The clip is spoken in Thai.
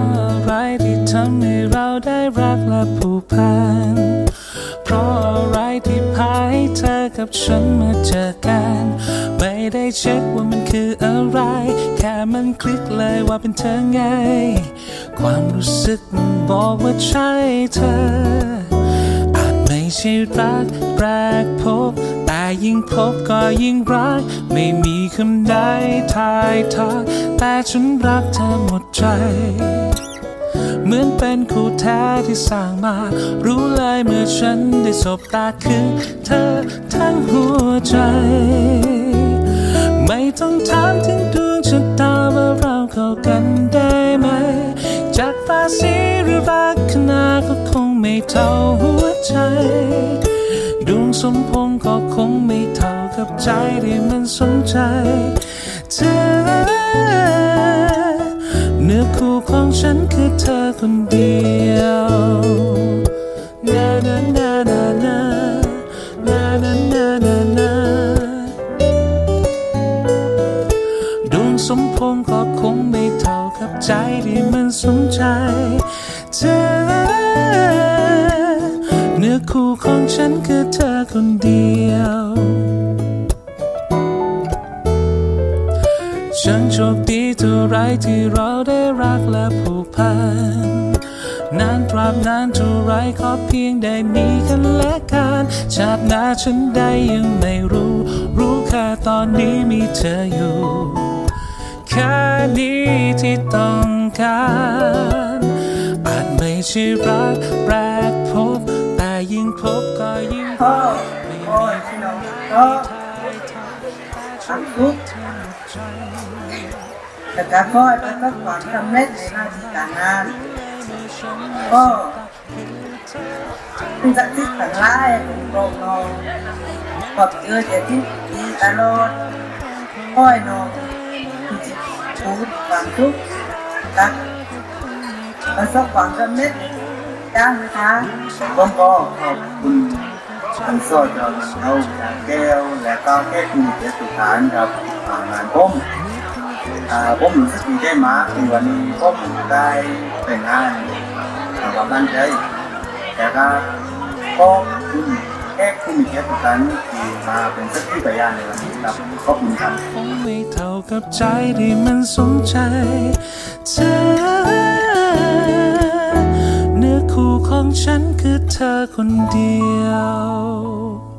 อะไรที่ทำให้เราได้รักและผูกพัน เพราะอะไรที่พาให้เธอกับฉันมาเจอกัน ไม่ได้เช็คว่ามันคืออะไร แค่มันคลิกเลยว่าเป็นเธอไง ความรู้สึกมันบอกว่าใช่เธอ อาจไม่ใช่รักแรกพบแต่ยิ่งพบก็ยิ่งรัก ไม่มีคำใดทายทักแต่ฉันรักเธอหมดใจ เหมือนเป็นคู่แท้ที่สร้างมา รู้เลยเมื่อฉันได้สบตาคือเธอทั้งหัวใจ ไม่ต้องถามถึงดวงชะตาว่าเราเข้ากันได้ไหม จากภาษีหรือรักขนาก็คงไม่เท่าหัวใจ ดวงสมพงก็คงไม่เท่ากับใจที่มันสนใจเธอ เธอคนเดียวนานานานานานานานานานาดวงสมพงษ์ก็คงไม่เท่ากับใจที่มันสนใจเธอเนื้อคู่ของฉันคือเธอคนเดียวฉันโชคดี เท่าไรที่เราได้รักและผูกพันนานตราบนานเท่าไรขอเพียงได้มีกันและกันชาติหน้าฉันได้ยังไม่รู้ รู้แค่ตอนนี้มีเธออยู่ แค่นี้ที่ต้องการอาจไม่ใช่รักแรกพบ แต่ยิ่งพบก็ยิ่งพ่อไม่พ่อมีพี่คน้องนพ่อทายทักแต่ฉันทุกเธอหมดใจ แต่จะพ่อประสบความสำเร็จในหน้าที่การงานพ่อเป็นสักทิศต่างหลายของโรงนองขอบเจอแต่ที่ดีตลอดพ่อยนองพูดความทุกข์รักประสบความสำเร็จจ้างไหมคะผมก็ขอบคุณท่านสอจอเอาแก้วและก็แก้คุณเจสุฐานครับอ่านงานผม อ่าผมรู้สึกดีใจมากที่วันนี้ผมได้แต่งงานกับบ้านใจแต่ก็ขอบคุณแก้คุณเจสุฐานที่มาเป็นสักขีพยานในวันนี้ครับขอบคุณครับคงไม่เท่ากับใจที่มันสนใจเธอเนื้อคู่ของฉันคือเธอคนเดียว